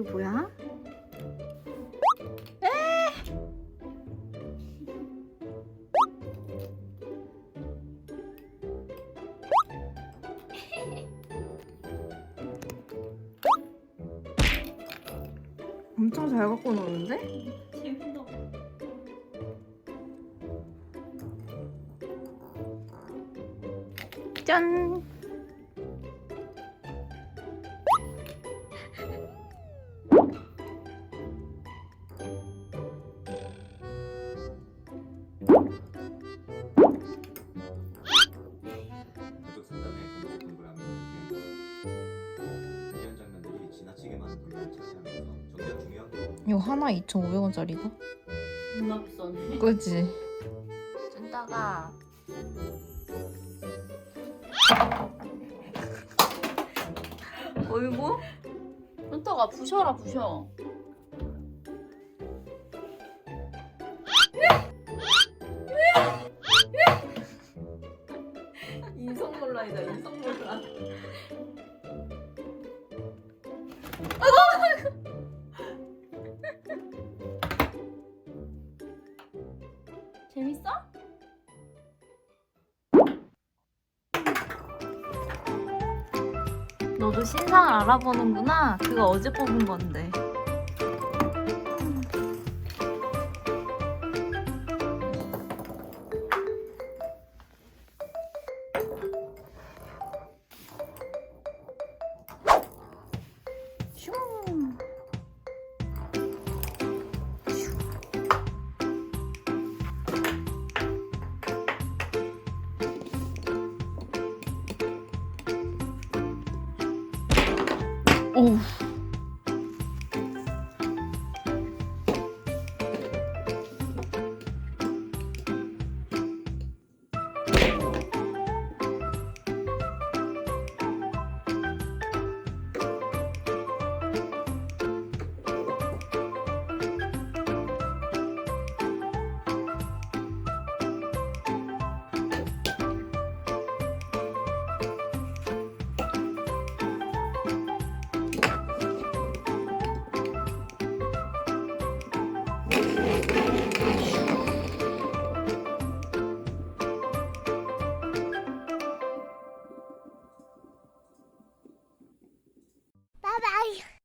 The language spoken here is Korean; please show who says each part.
Speaker 1: 이거 뭐야? 엄청 잘 갖고 노는데?
Speaker 2: 재밌다.
Speaker 1: 짠! 이거 하나 2,500원짜리다.
Speaker 2: 존나 비싸네.
Speaker 1: 그지? 준다가 어이구?
Speaker 2: 현타가 부셔라 부셔.
Speaker 1: 인성 논란이다 인성 논란.
Speaker 2: 재밌어?
Speaker 1: 너도 신상을 알아보는구나. 그거 어제 뽑은 건데. 슝. 哦 Bye.